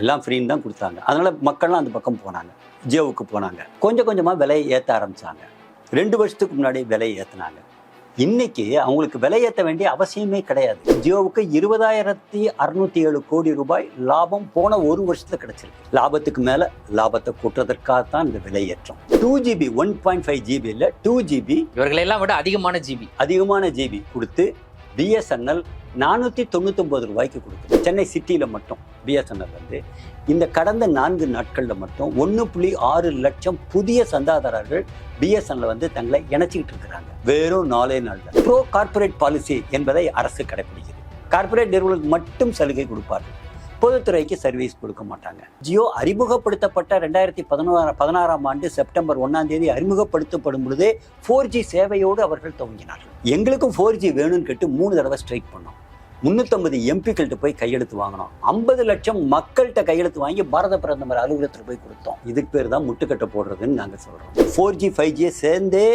எல்லாம் ஃப்ரீன்னு தான் கொடுத்தாங்க. அதனால மக்கள்லாம் அந்த பக்கம் போனாங்க. ஜியோவுக்கு போனாங்க. கொஞ்சம் கொஞ்சமாக விலையை ஏற்ற ஆரம்பிச்சாங்க. ரெண்டு வருஷத்துக்கு முன்னாடி விலையை ஏற்றினாங்க இன்னைக்கு அவங்களுக்கு விலை ஏற்ற வேண்டிய அவசியமே கிடையாது. ஜியோவுக்கு இருபதாயிரத்தி அறுநூத்தி ஏழு கோடி ரூபாய் லாபம் போன ஒரு வருஷத்துல கிடைச்சிருக்கு. லாபத்துக்கு மேல லாபத்தை கூட்டுறதற்காகத்தான் இந்த விலை ஏற்றம். Two GB one point five GB இல்லை டூ ஜிபி இவர்களெல்லாம் விட அதிகமான ஜிபி அதிகமான ஜிபி கொடுத்து பிஎஸ்என்எல் நானூற்றி தொண்ணூத்தொம்பது ரூபாய்க்கு கொடுக்குது. சென்னை சிட்டியில் மட்டும் பிஎஸ்என்எல் வந்து. இந்த கடந்த நான்கு நாட்களில் மட்டும் ஒன்று புள்ளி ஆறு லட்சம் புதிய சந்தாதாரர்கள் பிஎஸ்என்எல் வந்து தங்களை இணைச்சிக்கிட்டு இருக்கிறாங்க. வெறும் நாலே நாள் ப்ரோ கார்ப்பரேட் பாலிசி என்பதை அரசு கடைபிடிக்கிறது கார்ப்பரேட் நிறுவனங்களுக்கு மட்டும் சலுகை கொடுப்பார்கள். பொதுத்துறைக்கு சர்வீஸ் கொடுக்க மாட்டாங்க. ஜியோ அறிமுகப்படுத்தப்பட்ட ரெண்டாயிரத்தி பதினோரா பதினாறாம் ஆண்டு செப்டம்பர் ஒன்னாம் தேதி அறிமுகப்படுத்தப்படும் பொழுதே ஃபோர் ஜி சேவையோடு அவர்கள் துவங்கினார்கள். எங்களுக்கும் ஃபோர் ஜி வேணும்னு கேட்டு மூணு தடவை ஸ்ட்ரைக் பண்ணோம். முந்நூற்றம்பது எம்பிக்கள்கிட்ட போய் கையெழுத்து வாங்கினோம். ஐம்பது லட்சம் மக்கள்கிட்ட கையெழுத்து வாங்கி பாரத பிரதமர் அலுவலகத்தில் போய் கொடுத்தோம். இதுக்கு பேர் தான் முட்டுக்கட்டை போடுறதுன்னு நாங்கள் சொல்கிறோம் ஃபோர் ஜி ஃபைவ் ஜியை சேர்ந்தே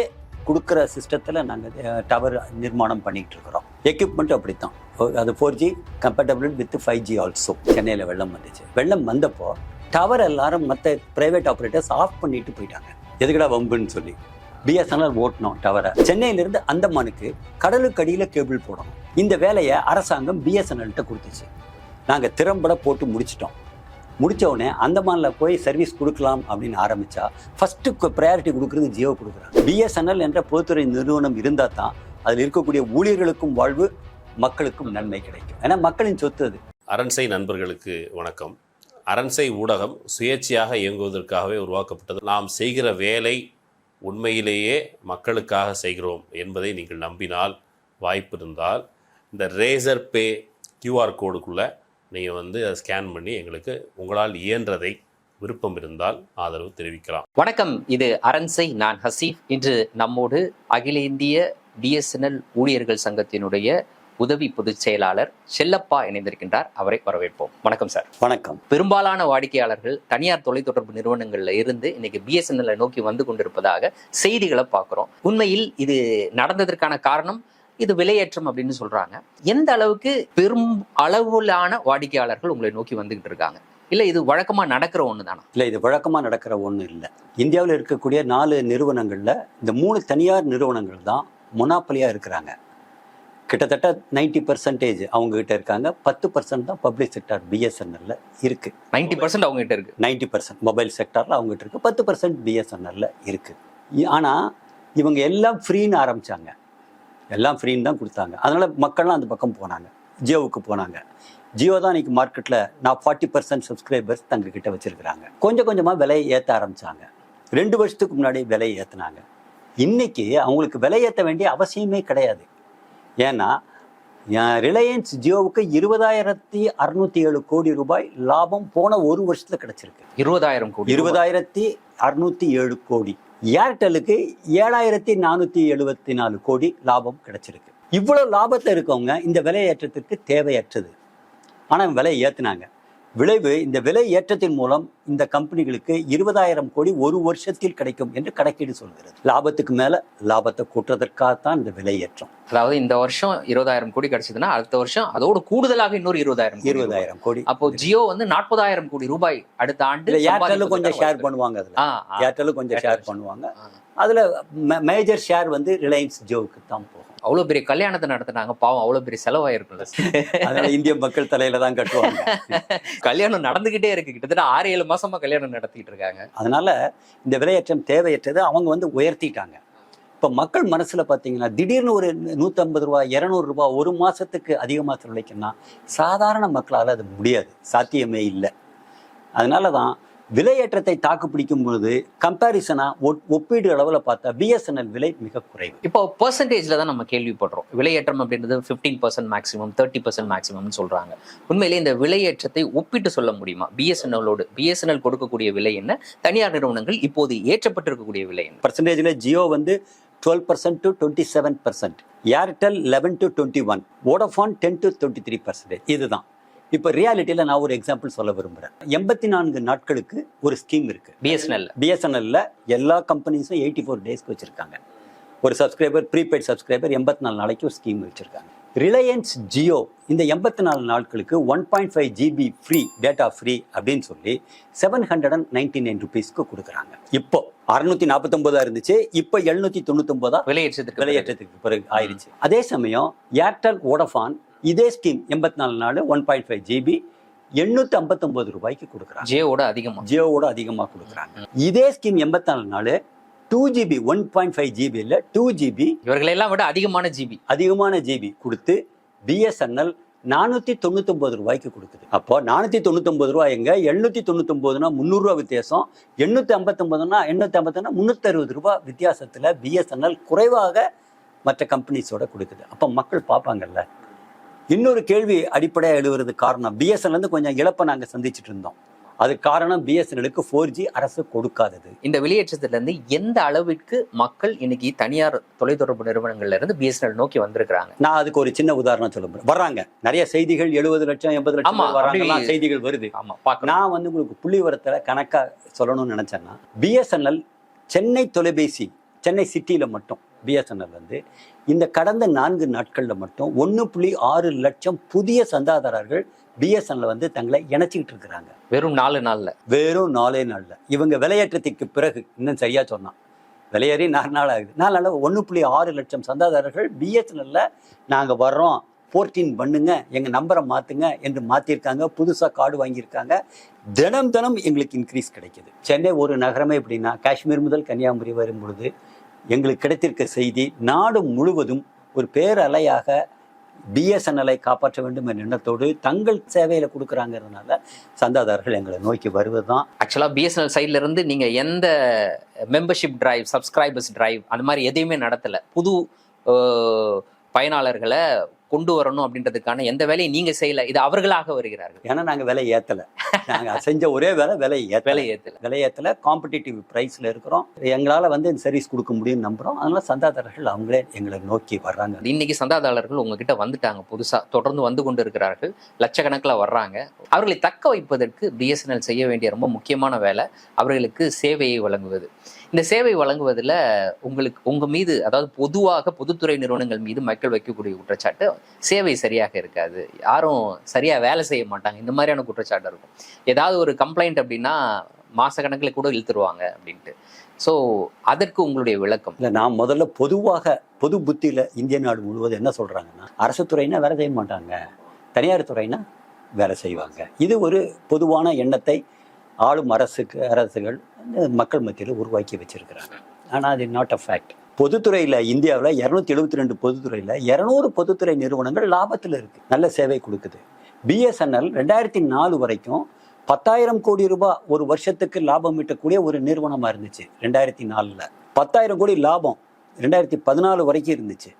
கொடுக்குற சிஸ்டத்தில் நாங்கள் டவர் நிர்மாணம் பண்ணிகிட்டு இருக்கிறோம். எக்யூப்மெண்ட் அப்படித்தான். அது four G compatible with five G also சென்னையில் வெள்ளம் வந்துச்சு. வெள்ளம் வந்தப்போ டவர் எல்லாரும் மற்ற ப்ரைவேட் ஆப்ரேட்டர்ஸ் ஆஃப் பண்ணிட்டு போயிட்டாங்க. எதுக்கடா வம்புன்னு சொல்லி. பிஎஸ்என்எல் ஓட்டணும் டவரை சென்னையிலிருந்து அந்தமானுக்கு கடலுக்கு அடியில் கேபிள் போடணும். இந்த வேலையை அரசாங்கம் பிஎஸ்என்எல்கிட்ட கொடுத்துச்சு. நாங்கள் திறம்பட போட்டு முடிச்சிட்டோம். முடித்த உடனே அந்தமானில் போய் சர்வீஸ் கொடுக்கலாம் அப்படின்னு ஆரம்பிச்சா ஃபர்ஸ்ட்டு ப்ரையாரிட்டி கொடுக்குறது ஜியோ கொடுக்குறாங்க. பிஎஸ்என்எல் என்ற பொதுத்துறை நிறுவனம் இருந்தால் தான் அதில் இருக்கக்கூடிய ஊழியர்களுக்கும் வாழ்வு மக்களுக்கும் நன்மை கிடைக்கும். ஏன்னா மக்களின் சொத்து அது. அரண்சை நண்பர்களுக்கு வணக்கம். அரண்சை ஊடகம் சுயேட்சையாக இயங்குவதற்காகவே உருவாக்கப்பட்டது. நாம் செய்கிற வேலை உண்மையிலேயே மக்களுக்காக செய்கிறோம் என்பதை நீங்கள் நம்பினால் வாய்ப்பு இருந்தால் இந்த ரேசர் பே கியூஆர் கோடுக்குள்ளே நீங்கள் வந்து அதை ஸ்கேன் பண்ணி எங்களுக்கு உங்களால் இயன்றதை விருப்பம் இருந்தால் ஆதரவு தெரிவிக்கலாம். வணக்கம். இது அரண்சை நான் ஹசீஃப் இன்று நம்மோடு அகில இந்திய பிஎஸ்என்எல் ஊழியர்கள் சங்கத்தினுடைய உதவி பொதுச் செயலாளர் செல்லப்பா இணைந்திருக்கின்றார். அவரை வரவேற்போம். வணக்கம் சார். வணக்கம். பெரும்பாலான வாடிக்கையாளர்கள் தனியார் தொலைத்தொடர்பு நிறுவனங்கள்ல இருந்து இன்னைக்கு பிஎஸ்என்எல் நோக்கி வந்து கொண்டிருப்பதாக செய்திகளை பார்க்கிறோம். உண்மையில் இது நடந்ததற்கான காரணம் இது விலையேற்றம் அப்படின்னு சொல்றாங்க. எந்த அளவுக்கு பெரும் அளவிலான வாடிக்கையாளர்கள் உங்களை நோக்கி வந்துகிட்டு இருக்காங்க? இல்ல இது வழக்கமா நடக்கிற ஒண்ணு தானா? இல்லை இது வழக்கமாக நடக்கிற ஒன்றும் இல்லை. இந்தியாவில் இருக்கக்கூடிய நாலு நிறுவனங்களில் இந்த மூணு தனியார் நிறுவனங்கள் தான் மொனாப்பலியாக இருக்கிறாங்க. கிட்டத்தட்ட நைன்டி பர்சன்டேஜ் அவங்ககிட்ட இருக்காங்க. பத்து பர்சன்ட் தான் பப்ளிக் செக்டார் பிஎஸ்என்எல்ல இருக்கு. நைன்டி பர்சன்ட் அவங்க கிட்ட இருக்கு நைன்டி பர்சன்ட் மொபைல் செக்டாரில் அவங்ககிட்ட இருக்கு. பத்து பர்சன்ட் பிஎஸ்என்எல்ல இருக்கு. இ- ஆனா இவங்க எல்லாம் ஃப்ரீன்னு ஆரம்பிச்சாங்க. எல்லாம் ஃப்ரீன்னு தான் கொடுத்தாங்க. அதனால மக்கள்லாம் அந்த பக்கம் போனாங்க. ஜியோவுக்கு போனாங்க. ஜியோ தான் இன்னைக்கு மார்க்கெட்டில் நான் ஃபார்ட்டி பர்சன்ட் சப்ஸ்கிரைபர்ஸ் தங்ககிட்ட வச்சிருக்கிறாங்க. கொஞ்சம் கொஞ்சமாக விலையை ஏற்ற ஆரம்பிச்சாங்க. ரெண்டு வருஷத்துக்கு முன்னாடி விலையை ஏற்றினாங்க இன்னைக்கு அவங்களுக்கு விலை ஏற்ற வேண்டிய அவசியமே கிடையாது. ஏன்னா ரிலையன்ஸ் ஜியோவுக்கு இருபதாயிரத்தி அறுநூத்தி ஏழு கோடி ரூபாய் லாபம் போன ஒரு வருஷத்துல கிடைச்சிருக்கு. இருபதாயிரம் கோடி இருபதாயிரத்தி அறுநூத்தி ஏழு கோடி. ஏர்டெலுக்கு ஏழாயிரத்தி நானூத்தி எழுபத்தி நாலு கோடி லாபம் கிடைச்சிருக்கு. இவ்வளவு லாபத்தில் இருக்கவங்க இந்த விலையேற்றத்திற்கு தேவையற்றது. ஆனால் விலை ஏத்துனாங்க. விளைவு இந்த விலை ஏற்றத்தின் மூலம் இந்த கம்பெனிகளுக்கு இருபதாயிரம் கோடி ஒரு வருஷத்தில் கிடைக்கும் என்று கணக்கீடு சொல்கிறது லாபத்துக்கு மேல லாபத்தை கூட்டுறதற்காகத்தான் இந்த விலை ஏற்றம் அதாவது இந்த வருஷம் இருபதாயிரம் கோடி கிடைச்சதுன்னா அடுத்த வருஷம் அதோடு கூடுதலாக இன்னொரு இருபதாயிரம். இருபதாயிரம் கோடி அப்போ ஜியோ வந்து நாற்பதாயிரம் கோடி ரூபாய் அடுத்த ஆண்டு ஏர்டெல்லும் கொஞ்சம் ஷேர் பண்ணுவாங்க அதுல. ஏர்டெல்லும் கொஞ்சம் ஷேர். பண்ணுவாங்க. அதுல மேஜர் ஷேர் வந்து ரிலையன்ஸ் ஜியோவுக்கு தான் போகும் அவ்வளவு பெரிய கல்யாணத்தை நடத்தினாங்க. பாவம் அவ்வளவு பெரிய செலவாயிருக்கும்ல. அதனால இந்திய மக்கள் தலையில தான் கட்டுவாங்க. கல்யாணம் நடந்துகிட்டே இருக்கு. கிட்டத்தட்ட ஆறு ஏழு மாசமா கல்யாணம் நடத்திட்டு இருக்காங்க. அதனால இந்த விலையேற்றம் தேவையற்றது அவங்க வந்து உயர்த்திட்டாங்க. இப்போ மக்கள் மனசுல பார்த்தீங்கன்னா திடீர்னு ஒரு நூற்றம்பது ரூபா இரநூறு ரூபா ஒரு மாசத்துக்கு அதிகமாக செலவழிக்கணும்னா சாதாரண மக்களால் அது முடியாது. சாத்தியமே இல்லை. அதனால தான் விலையேற்றத்தை தாக்கு பிடிக்கும் பொழுது கம்பேரிசனா ஒப்பீடு அளவில் பார்த்தா பிஎஸ்என்எல் விலை மிக குறைவு. இப்போ பெர்சன்டேஜ்ல தான் நம்ம கேள்விப்படுறோம். விலையேற்றம் அப்படின்றது 15% பர்சன்ட் மேக்ஸிமம் தேர்ட்டி பர்சன்ட் மேக்ஸிமம்னு சொல்றாங்க. உண்மையிலே இந்த விலையேற்றத்தை ஒப்பிட்டு சொல்ல முடியுமா? பிஎஸ்என்எல்லோடு பிஎஸ்என்எல் கொடுக்கக்கூடிய விலை என்ன? தனியார் நிறுவனங்கள் இப்போது ஏற்றப்பட்டிருக்கக்கூடிய விலை என்ன? பர்சன்டேஜில் ஜியோ வந்து twelve percent to twenty seven percent Airtel eleven to twenty one Vodafone ten to twenty three percentage இதுதான். இப்போ ரியாலிட்டியில் நான் ஒரு எக்ஸாம்பிள் சொல்ல விரும்புகிறேன் எண்பத்தி நான்கு நாட்களுக்கு ஒரு ஸ்கீம் இருக்கு. பிஎஸ்என்எல் பிஎஸ்என்எல்ல எல்லா கம்பெனிஸும் எயிட்டி ஃபோர் டேஸ்க்கு வச்சுருக்காங்க. ஒரு சப்ஸ்கிரைபர் ப்ரீபெய்ட் சப்ஸ்கிரைபர் எண்பத்தி நாலு நாளைக்கு ஒரு ஸ்கீம் வச்சுருக்காங்க. ரிலையன்ஸ் ஜியோ இந்த எண்பத்தி நாலு நாட்களுக்கு one point five GB free data free அப்படின்னு சொல்லி seven hundred and ninety nine ருபீஸ்க்கு கொடுக்குறாங்க. இப்போ அறுநூத்தி நாற்பத்தொன்பதா இருந்துச்சு இப்போ எழுநூத்தி தொண்ணூத்தொன்பதா விலையேற்றத்துக்கு விலையேற்றத்துக்கு பிறகு ஆயிருச்சு அதே சமயம் ஏர்டெல் வோடஃபான் இதே ஸ்கீம் எண்பத்தி நாலு நாள் ஒன் பாயிண்ட் ஃபைவ் ஜிபி எண்ணூத்தி ஐம்பத்தொன்பது ரூபாய்க்கு கொடுக்குறாங்க. ஜியோவோட அதிகமா. ஜியோவோட அதிகமாக கொடுக்குறாங்க. இதே ஸ்கீம் எண்பத்தி நாலு நாள் two GB one point five GB இல்லை டூ ஜிபி இவர்களெல்லாம் விட அதிகமான ஜிபி அதிகமான ஜிபி கொடுத்து பிஎஸ்என்எல் நானூற்றி தொண்ணூத்தொம்பது ரூபாய்க்கு கொடுக்குது. அப்போ நானூற்றி தொண்ணூத்தொம்பது ரூபாய் எங்க? எழுநூற்றி தொண்ணூத்தொம்பதுனா முந்நூறுரூவா வித்தியாசம். எண்ணூற்றி ஐம்பத்தொம்பதுனா எண்ணூற்றி ஐம்பத்தொன்னா முந்நூற்றறுபது ரூபாய் வித்தியாசத்தில் பிஎஸ்என்எல் குறைவாக மற்ற கம்பெனிஸோட கொடுக்குது. அப்போ மக்கள் பார்ப்பாங்கல்ல இன்னொரு கேள்வி அடிப்படையாக எழுதுறது காரணம் பிஎஸ்என்எல் இருந்து கொஞ்சம் இழப்பை நாங்கள் சந்திச்சுட்டு இருந்தோம். அது காரணம் பிஎஸ்என்எலுக்கு ஃபோர் ஜி அரசு கொடுக்காதது. இந்த வெளியேற்றத்துல இருந்து எந்த அளவிற்கு மக்கள் இன்னைக்கு தனியார் தொலைத்தொடர்பு நிறுவனங்கள்ல இருந்து பிஎஸ்என்எல் நோக்கி வந்திருக்கிறாங்க? நான் அதுக்கு ஒரு சின்ன உதாரணம் சொல்ல போறேன் வர்றாங்க. நிறைய செய்திகள் எழுபது லட்சம் எண்பது லட்சம் அப்படி- செய்திகள் வருது. ஆமா நான் வந்து உங்களுக்கு புள்ளி கணக்கா சொல்லணும்னு நினைச்சேன்னா பிஎஸ்என்எல் சென்னை தொலைபேசி சென்னை சிட்டியில மட்டும் பிஎஸ்என்எல் வந்து இந்த கடந்த நான்கு நாட்கள்ல மட்டும் ஒன்று புள்ளி ஆறு லட்சம் புதிய சந்தாதாரர்கள் பிஎஸ்என்எல் வந்து தங்களை இணைச்சிக்கிட்டு இருக்கிறாங்க. வெறும் நாலு நாள்ல. வெறும் நாலே நாள்ல. இவங்க விலையேற்றத்துக்கு பிறகு இன்னும் சரியா சொன்னான். விலையேறி நாலு நாள் ஆகுது. நாலு நாள் ஒன்று புள்ளி ஆறு லட்சம் சந்தாதாரர்கள் பிஎஸ்என்எல்ல நாங்கள் வர்றோம். போர்டீன் பண்ணுங்க. எங்க நம்பரை மாத்துங்க என்று மாத்திருக்காங்க. புதுசா கார்டு வாங்கியிருக்காங்க. தினம் தினம் எங்களுக்கு இன்க்ரீஸ் கிடைக்குது. சென்னை ஒரு நகரமே எப்படின்னா காஷ்மீர் முதல் கன்னியாகுமரி வரும் பொழுது எங்களுக்கு கிடைத்திருக்க செய்தி நாடு முழுவதும் ஒரு பேரலையாக பிஎஸ்என்எல்ஐ காப்பாற்ற வேண்டும் என்ற எண்ணத்தோடு தங்கள் சேவையில கொடுக்குறாங்கிறதுனால சந்தாதாரர்கள் எங்களை நோக்கி வருவது தான் ஆக்சுவலாக பிஎஸ்என்எல் சைட்ல இருந்து நீங்க எந்த மெம்பர்ஷிப் டிரைவ் சப்ஸ்கிரைபர்ஸ் டிரைவ் அந்த மாதிரி எதையுமே நடத்தலை. புது பயனாளர்களை கொண்டு வரணும் அப்படின்றதுக்கான எந்த வேலையும் நீங்க செய்யல. இது அவர்களாக வருகிறார்கள். ஏன்னா நாங்கள் விலை ஏற்றலை நாங்கள் செஞ்ச ஒரே வேலை விலை ஏற்ற வேலை ஏத்துல. விலை ஏற்றல காம்படிட்டிவ் ப்ரைஸில் இருக்கிறோம். எங்களால் வந்து இந்த சர்வீஸ் கொடுக்க முடியும்னு நம்புகிறோம் அதனால சந்தாதாரர்கள் அவங்களே எங்களை நோக்கி வர்றாங்க. இன்னைக்கு சந்தாதாரர்கள் உங்ககிட்ட வந்துட்டாங்க புதுசா. தொடர்ந்து வந்து கொண்டு இருக்கிறார்கள். லட்சக்கணக்கில் வர்றாங்க. அவர்களை தக்க வைப்பதற்கு பிஎஸ்என்எல் செய்ய வேண்டிய ரொம்ப முக்கியமான வேலை. அவர்களுக்கு சேவையை வழங்குவது. இந்த சேவை வழங்குவதில் உங்களுக்கு உங்க மீது அதாவது பொதுவாக பொதுத்துறை நிறுவனங்கள் மீது மக்கள் வைக்கக்கூடிய குற்றச்சாட்டு சேவை சரியாக இருக்காது. யாரும் சரியா வேலை செய்ய மாட்டாங்க. இந்த மாதிரியான குற்றச்சாட்டு இருக்கும். ஏதாவது ஒரு கம்ப்ளைண்ட் அப்படின்னா மாசக்கணக்கில் கூட இழுத்துருவாங்க அப்படின்ட்டு. ஸோ அதற்கு உங்களுடைய விளக்கம். இல்லை நான் முதல்ல பொதுவாக பொது புத்தியில் இந்திய நாடு முழுவதும் என்ன சொல்கிறாங்கன்னா அரசு துறைனா வேலை செய்ய மாட்டாங்க. தனியார் துறைனா வேலை செய்வாங்க. இது ஒரு பொதுவான எண்ணத்தை ஆளும் அரசுக்கு அரசுகள் மக்கள் மத்தியில் உருவாக்கி வச்சிருக்கிறாங்க. ஆனால் அது நாட் அ ஃபேக்ட் பொதுத்துறையில் இந்தியாவில் இரநூத்தி எழுபத்தி ரெண்டு பொதுத்துறையில் இரநூறு பொதுத்துறை நிறுவனங்கள் லாபத்தில் இருக்குது நல்ல சேவை கொடுக்குது. பிஎஸ்என்எல் ரெண்டாயிரத்தி நாலு வரைக்கும் பத்தாயிரம் கோடி ரூபாய் ஒரு வருஷத்துக்கு லாபம் ஈட்டக்கூடிய ஒரு நிறுவனமாக இருந்துச்சு ரெண்டாயிரத்தி நாலில் பத்தாயிரம் கோடி லாபம் ரெண்டாயிரத்தி பதினாலு வரைக்கும் இருந்துச்சு.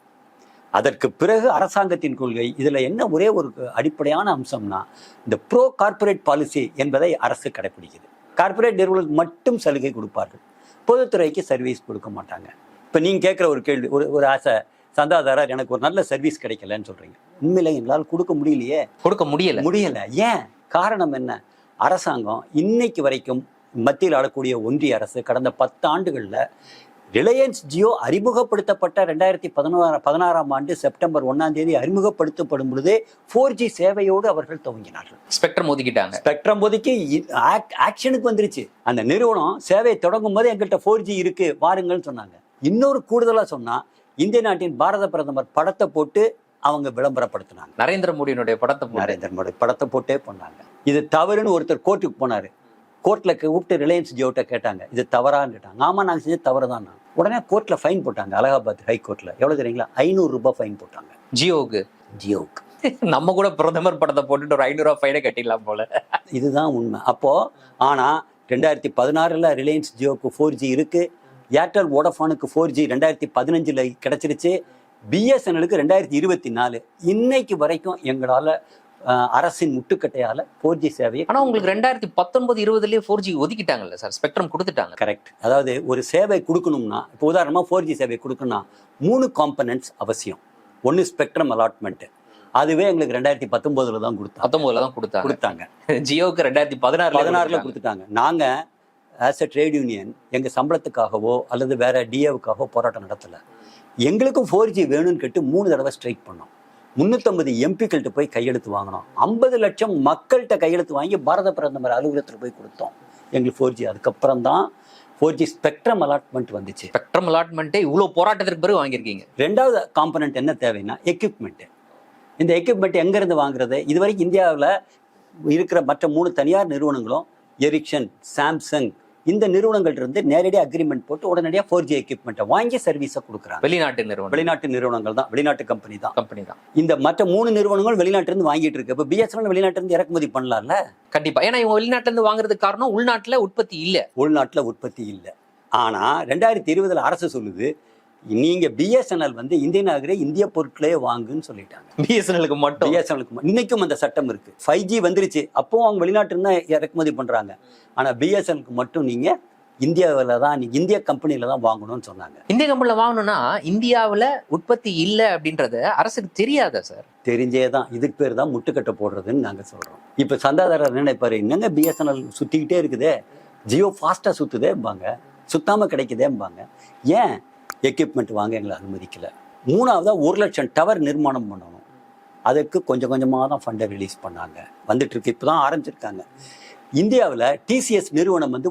அதற்கு பிறகு அரசாங்கத்தின் கொள்கை இதில் என்ன ஒரே ஒரு அடிப்படையான அம்சம்னா இந்த ப்ரோ கார்ப்பரேட் பாலிசி என்பதை அரசு கடைப்பிடிக்குது. கார்ப்பரேட் நிறுவனங்களுக்கு மட்டும் சலுகை கொடுப்பார்கள். பொதுத்துறைக்கு சர்வீஸ் கொடுக்க மாட்டாங்க. இப்போ நீங்கள் கேட்குற ஒரு கேள்வி ஒரு ஒரு ஆசை சந்தாதாரர் எனக்கு ஒரு நல்ல சர்வீஸ் கிடைக்கலன்னு சொல்கிறீங்க உண்மையில எங்களால் கொடுக்க முடியலையே? கொடுக்க முடியல. முடியல. ஏன்? காரணம் என்ன? அரசாங்கம் இன்னைக்கு வரைக்கும் மத்தியில் ஆளக்கூடிய ஒன்றிய அரசு கடந்த பத்து ஆண்டுகளில் ரிலையன்ஸ் ஜியோ அறிமுகப்படுத்தப்பட்ட ரெண்டாயிரத்தி பதினோரா பதினாறாம் ஆண்டு செப்டம்பர் ஒன்னாம் தேதி அறிமுகப்படுத்தப்படும் பொழுதே ஃபோர் ஜி சேவையோடு அவர்கள் துவங்கினார்கள். ஸ்பெக்ட்ரம் ஒதுக்கிட்டாங்க. ஸ்பெக்ட்ரம் ஒதுக்கி ஆக்- ஆக்ஷனுக்கு வந்துருச்சு. அந்த நிறுவனம் சேவை தொடங்கும் போது எங்கள்கிட்ட ஃபோர் ஜி இருக்கு வாருங்கள்னு சொன்னாங்க. இன்னொரு கூடுதலா சொன்னா இந்திய நாட்டின் பாரத பிரதமர் படத்தை போட்டு அவங்க விளம்பரப்படுத்தினாங்க. நரேந்திர மோடியினுடைய படத்தை நரேந்திர மோடி படத்தை போட்டே பண்ணாங்க இது தவறுன்னு ஒருத்தர் கோர்ட்டுக்கு போனாரு. கோர்ட்ல கூப்பிட்டு ரிலையன்ஸ் ஜியோட்ட கேட்டாங்க. இது தவறான்னு கேட்டாங்க. ஆமா நாங்க செஞ்ச தவறு தான் உடனே கோர்ட்ல ஃபைன் போட்டாங்க அலகாபாத் ஹை கோர்ட்ல எவ்வளவு தெரியுங்களா? ஐநூறு ரூபாய் ஃபைன் போட்டாங்க. ஜியோவுக்கு? ஜியோவுக்கு. நம்ம கூட பிரதமர் படத்தை போட்டுட்டு ஒரு ஐநூறு ரூபாய் ஃபைனை கட்டிடலாம் போல. இதுதான் உண்மை. அப்போ ஆனா ரெண்டாயிரத்தி பதினாறுல ரிலையன்ஸ் ஜியோக்கு ஃபோர் ஜி இருக்கு. ஏர்டெல் வோடஃபோனுக்கு ஃபோர் ஜி ரெண்டாயிரத்தி பதினஞ்சுல கிடைச்சிருச்சு பிஎஸ்என்எலுக்கு ரெண்டாயிரத்தி இருபத்தி நாலு இன்னைக்கு வரைக்கும் எங்களால அரசின் முட்டுக்கட்டையால ஃபோர் ஜி சேவையை ஆனா உங்களுக்கு ரெண்டாயிரத்தி பத்தொன்பது இருபதுலயே ஃபோர் ஜி ஒதுக்கிட்டாங்கல்ல சார் ஸ்பெக்ட்ரம் கொடுத்துட்டாங்க. கரெக்ட் அதாவது ஒரு சேவை கொடுக்கணும்னா இப்போ உதாரணமாக ஃபோர் ஜி சேவை கொடுக்கணும்னா மூணு காம்பனன்ட்ஸ் அவசியம். ஒன்று ஸ்பெக்ட்ரம் அலாட்மெண்ட் அதுவே எங்களுக்கு ரெண்டாயிரத்தி பத்தொம்போதுல தான் கொடுத்தாங்க. பத்தொன்பதுல தான் கொடுத்தாங்க. கொடுத்தாங்க. ஜியோவுக்கு ரெண்டாயிரத்தி பதினாறுல பதினாறுல கொடுத்துட்டாங்க. நாங்க ஆஸ் அ ட்ரேட் யூனியன் எங்க சம்பளத்துக்காகவோ அல்லது வேற டிஏவுக்காகவோ போராட்டம் நடத்தல. எங்களுக்கும் ஃபோர் ஜி வேணும்னு கேட்டு மூணு தடவை ஸ்ட்ரைக் பண்ணோம். முந்நூற்றம்பது எம்பிக்கள்கிட்ட போய் கையெழுத்து வாங்கினோம். ஐம்பது லட்சம் மக்கள்கிட்ட கையெழுத்து வாங்கி பாரத பிரதமர் அலுவலகத்தில் போய் கொடுத்தோம். எங்களுக்கு ஃபோர் ஜி அதுக்கப்புறம் தான் ஃபோர் ஜி ஸ்பெக்ட்ரம் அலாட்மெண்ட் வந்துச்சு. ஸ்பெக்ட்ரம் அலாட்மெண்ட்டே இவ்வளவு போராட்டத்திற்கு பிறகு வாங்கியிருக்கீங்க. ரெண்டாவது காம்பனண்ட் என்ன தேவைன்னா எக்யூப்மெண்ட்டு இந்த எக்யூப்மெண்ட் எங்கேருந்து வாங்குறது? இது வரைக்கும் இந்தியாவில் இருக்கிற மற்ற மூணு தனியார் நிறுவனங்களும் எரிக்சன் சாம்சங் இந்த நிறுவனங்கள்ட்ட இருந்து நேரடி அக்ரிமெண்ட் போட்டு உடனடியாக ஃபோர் ஜி எக்யூப்மெண்ட்டை வாங்கி சர்வீஸை கொடுக்குறாங்க. வெளிநாட்டு நிறுவனம் வெளிநாட்டு நிறுவனங்கள் தான் வெளிநாட்டு கம்பெனி தான். கம்பெனி தான். இந்த மற்ற மூணு நிறுவனங்கள் வெளிநாட்டுல இருந்து வாங்கிட்டு இருக்கு. இப்போ பிஎஸ்என்எல் வெளிநாட்டுல இருந்து இறக்குமதி பண்ணலாம்ல? கண்டிப்பா. ஏன்னா இவங்க வெளிநாட்டுல இருந்து வாங்குறதுக்கு காரணம் உள்நாட்டுல உற்பத்தி இல்ல. உள்நாட்டுல உற்பத்தி இல்லை. ஆனா ரெண்டாயிரத்தி இருபதுல அரசு சொல்லுது நீங்க பிஎஸ்என்எல் வந்து இந்திய நகரே இந்திய பொருட்களே வாங்குன்னு சொல்லிட்டாங்க. பிஎஸ்என்எலுக்கு மட்டும்? பிஎஸ்என்எலுக்கு இன்னைக்கும் அந்த சட்டம் இருக்கு. ஃபைவ் ஜி வந்துருச்சு. அப்பவும் அவங்க வெளிநாட்டுல தான் இறக்குமதி பண்றாங்க. ஆனா பிஎஸ்என்எலுக்கு மட்டும் நீங்க இந்தியாவில் தான் நீங்க இந்திய கம்பெனில தான் வாங்கணும்னு சொன்னாங்க. இந்திய கம்பெனில வாங்கணும்னா இந்தியாவுல உற்பத்தி இல்ல அப்படின்றது அரசுக்கு தெரியாதா சார்? தெரிஞ்சே தான். இதுக்கு பேர் தான் முட்டுக்கட்டை போடுறதுன்னு நாங்கள் சொல்கிறோம் இப்போ சந்தாதாரர் நினைப்பாரு என்னங்க பிஎஸ்என்எல் சுற்றிக்கிட்டே இருக்குதே? ஜியோ ஃபாஸ்ட்டாக சுற்றுதேம்பாங்க சுத்தாமல் கிடைக்குதேம்பாங்க. ஏன்? எக்யூப்மெண்ட் வாங்க எங்களை அனுமதிக்கல. மூணாவதாக ஒரு லட்சம் டவர் நிர்மாணம் பண்ணணும். அதுக்கு கொஞ்சம் கொஞ்சமாக தான் ஃபண்டை ரிலீஸ் பண்ணாங்க. வந்துட்டு இருக்கு இப்போ தான் ஆரம்பிச்சிருக்காங்க. இந்தியாவில் டிசிஎஸ் நிறுவனம் வந்து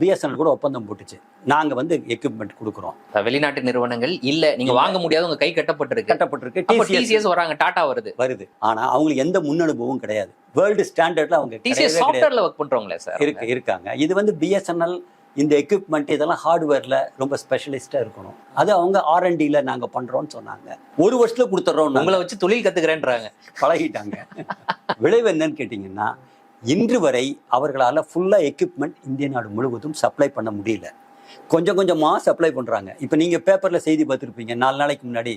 பிஎஸ்என்எல் கூட ஒப்பந்தம் போட்டுச்சு. நாங்கள் வந்து எக்யூப்மெண்ட் கொடுக்குறோம். வெளிநாட்டு நிறுவனங்கள் இல்ல நீங்க வாங்க முடியாது உங்க கை கட்டப்பட்டிருக்கு. கட்டப்பட்டிருக்கு. டிசிஎஸ் வராங்க டாடா வருது. வருது. ஆனா அவங்களுக்கு எந்த முன் அனுபவமும் கிடையாது. வேர்ல்டு ஸ்டாண்டர்ட்ல அவங்க டிசிஎஸ். சாஃப்ட்வேர்ல ஒர்க் பண்றவங்களே சார் இருக்கு இருக்காங்க. இது வந்து பிஎஸ்என்எல் இந்த எக்யூப்மெண்ட் இதெல்லாம் ஹார்ட்வேர்ல ரொம்ப ஸ்பெஷலிஸ்டா இருக்கணும். அது அவங்க ஆர்என்டில நாங்க பண்றோம்னு சொன்னாங்க. ஒரு வருஷத்துல கொடுத்துட்றோம் உங்களை வச்சு தொழில் கத்துக்கிறேன்றாங்க. பழகிட்டாங்க. விளைவு என்னன்னு கேட்டிங்கன்னா இன்று வரை அவர்களால் ஃபுல்லாக எக்யூப்மெண்ட் இந்திய நாடு முழுவதும் சப்ளை பண்ண முடியல. கொஞ்சம் கொஞ்சமாக சப்ளை பண்ணுறாங்க இப்போ நீங்கள் பேப்பரில் செய்தி பார்த்துருப்பீங்க நாலு நாளைக்கு முன்னாடி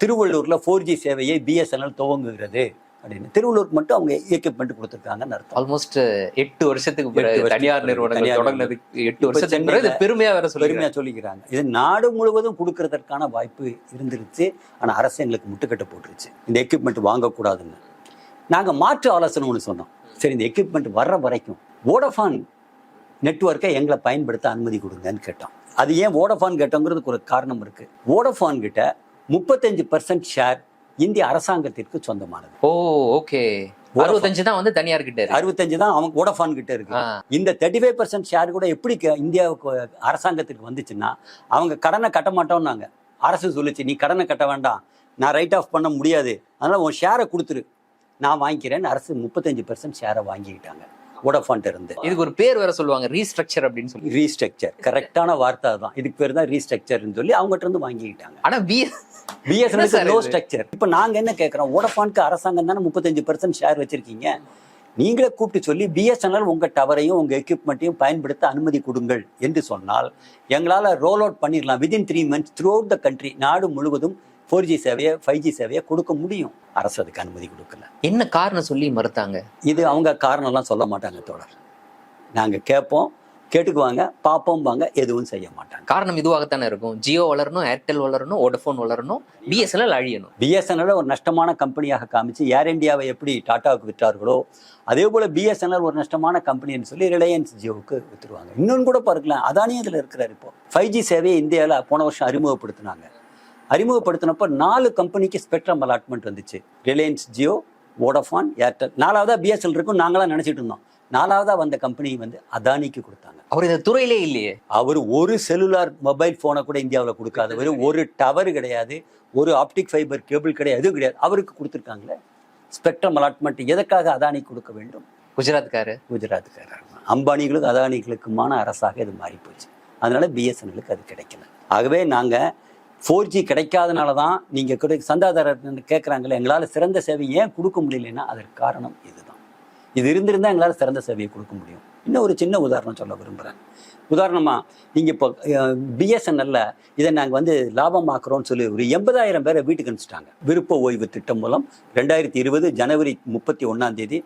திருவள்ளூரில் ஃபோர் ஜி சேவையை பிஎஸ்என்எல் துவங்குகிறது. அப்படின்னு. திருவள்ளூருக்கு மட்டும் அவங்க எக்யூப்மெண்ட் கொடுத்துருக்காங்கன்னு அர்த்தம். ஆல்மோஸ்ட் எட்டு வருஷத்துக்கு பிறகு தனியார் நிறுவனங்கள் தொடங்கினதுக்கு எட்டு வருஷத்துக்கு பெருமையா வேற பெருமையாக சொல்லிக்கிறாங்க. இது நாடு முழுவதும் கொடுக்கறதற்கான வாய்ப்பு இருந்துருச்சு. ஆனால் அரசு எங்களுக்கு முட்டுக்கட்டை போட்டுருச்சு. இந்த எக்யூப்மெண்ட் வாங்கக்கூடாதுன்னு. நாங்கள் மாற்று ஆலோசனை ஒன்று சொன்னோம். சரி இந்த எக்யூப்மெண்ட் வர்ற வரைக்கும் வோடஃபான் நெட்வொர்க்கை எங்களை பயன்படுத்த அனுமதி கொடுங்கன்னு கேட்டோம். அது ஏன் வோடஃபான் கேட்டோங்கிறதுக்கு ஒரு காரணம் இருக்கு. வோடஃபான் கிட்ட முப்பத்தஞ்சு பர்சன்ட் ஷேர் இந்திய அரசாங்கத்திற்கு சொந்தமானது. Oh okay. அறுபத்தஞ்சு தான் வந்து தனியார் கிட்ட அறுபத்தஞ்சு தான் அவங்க வோடஃபான் கிட்ட இருக்கு. இந்த தேர்ட்டி ஃபைவ் பர்சன்ட் ஷேர் கூட எப்படி இந்தியாவுக்கு அரசாங்கத்திற்கு வந்துச்சுன்னா அவங்க கடனை கட்ட மாட்டோம்னாங்க. அரசு சொல்லுச்சு நீ கடனை கட்ட வேண்டாம். நான் ரைட் ஆஃப் பண்ண முடியாது. அதனால உன் ஷேரை கொடுத்துரு. நான் வாங்கிக்கிறேன்னு அரசு முப்பத்தஞ்சு பர்சன்ட் ஷேரை வாங்கிக்கிட்டாங்க வோடஃபான்ட்ட இருந்து. இதுக்கு ஒரு பேர் வேற சொல்லுவாங்க ரீஸ்ட்ரக்சர் அப்படின்னு சொல்லி. ரீஸ்ட்ரக்சர் கரெக்டான வார்த்தை தான் இதுக்கு பேர் தான் ரீஸ்ட்ரக்சர்னு சொல்லி அவங்ககிட்ட இருந்து வாங்கிக்கிட்டாங்க. ஆனா பிஎஸ்என்எல் லோ? ஸ்ட்ரக்சர் இப்போ நாங்க என்ன கேட்குறோம் வோடஃபானுக்கு அரசாங்கம் தானே முப்பத்தஞ்சு பர்சன்ட் ஷேர் வச்சிருக்கீங்க. நீங்களே கூப்பிட்டு சொல்லி பிஎஸ்என்எல் உங்க டவரையும் உங்க எக்யூப்மெண்ட்டையும் பயன்படுத்த அனுமதி கொடுங்கள் என்று சொன்னால் எங்களால் ரோல் அவுட் பண்ணிடலாம். Within three months throughout the country நாடு முழுவதும் ஃபோர் ஜி சேவையை ஃபைவ் ஜி சேவையை கொடுக்க முடியும். அரசு அதுக்கு அனுமதி கொடுக்கல. என்ன காரணம் சொல்லி மறுத்தாங்க? இது அவங்க காரணம்லாம் சொல்ல மாட்டாங்க தோழர். நாங்கள் கேட்போம். கேட்டுக்குவாங்க பார்ப்போம்பாங்க எதுவும் செய்ய மாட்டாங்க. காரணம் இதுவாகத்தானே இருக்கும். ஜியோ வளரணும் ஏர்டெல் வளரணும் வோடஃபோன் வளரணும் பிஎஸ்என்எல் அழியணும். பிஎஸ்என்எல் ஒரு நஷ்டமான கம்பெனியாக காமிச்சு ஏர் இந்தியாவை எப்படி டாட்டாவுக்கு விற்றார்களோ அதே போல் பிஎஸ்என்எல் ஒரு நஷ்டமான கம்பெனின்னு சொல்லி ரிலையன்ஸ் ஜியோவுக்கு விற்றுருவாங்க இன்னொன்று கூட பார்க்கலாம். அதானே இதில் இருக்கிறார் இப்போ. ஃபைவ் ஜி சேவையை இந்தியாவில் போன வருஷம் அறிமுகப்படுத்தினாங்க. அறிமுகப்படுத்தினப்போ நாலு கம்பெனிக்கு ஸ்பெக்ட்ரம் அலாட்மெண்ட் வந்துச்சு. ரிலையன்ஸ் ஜியோ வோடஃபான் ஏர்டெல் நாலாவதாக பிஎஸ்எல் இருக்கும். நாங்களாம் நினச்சிட்டு இருந்தோம். நாலாவதாக வந்த கம்பெனி வந்து அதானிக்கு கொடுத்தாங்க. அவர் இந்த துறையிலே இல்லையே. அவர் ஒரு செல்லுலார் மொபைல் ஃபோனை கூட இந்தியாவில் கொடுக்காதவர் ஒரு டவர் கிடையாது ஒரு ஆப்டிக் ஃபைபர் கேபிள் கிடையாது எதுவும் கிடையாது. அவருக்கு கொடுத்துருக்காங்களே. ஸ்பெக்ட்ரம் அலாட்மெண்ட் எதற்காக அதானி கொடுக்க வேண்டும்? குஜராத்காரு. குஜராத்துக்காரர் அம்பானிகளுக்கு அதானிகளுக்குமான அரசாக இது மாறி போச்சு. அதனால பிஎஸ்என்எலுக்கு அது கிடைக்கல. ஆகவே நாங்கள் ஃபோர் ஜி கிடைக்காதனால தான் நீங்கள் சந்தாதாரர் கேட்குறாங்களே எங்களால் சிறந்த சேவை ஏன் கொடுக்க முடியலன்னா அதற்கு காரணம் இதுதான். இது இருந்திருந்தால் எங்களால் சிறந்த சேவையை கொடுக்க முடியும். இன்னும் ஒரு சின்ன உதாரணம் சொல்ல விரும்புகிறேன் உதாரணமாக நீங்கள் இப்போ பிஎஸ்என்எல்ல இதை நாங்கள் வந்து லாபமாக்குறோம்னு சொல்லி ஒரு எண்பதாயிரம் பேரை வீட்டுக்கு அனுப்பிச்சிட்டாங்க. விருப்ப ஓய்வு திட்டம் மூலம் ரெண்டாயிரத்தி இருபது ஜனவரி முப்பத்தி ஒன்றாம் தேதி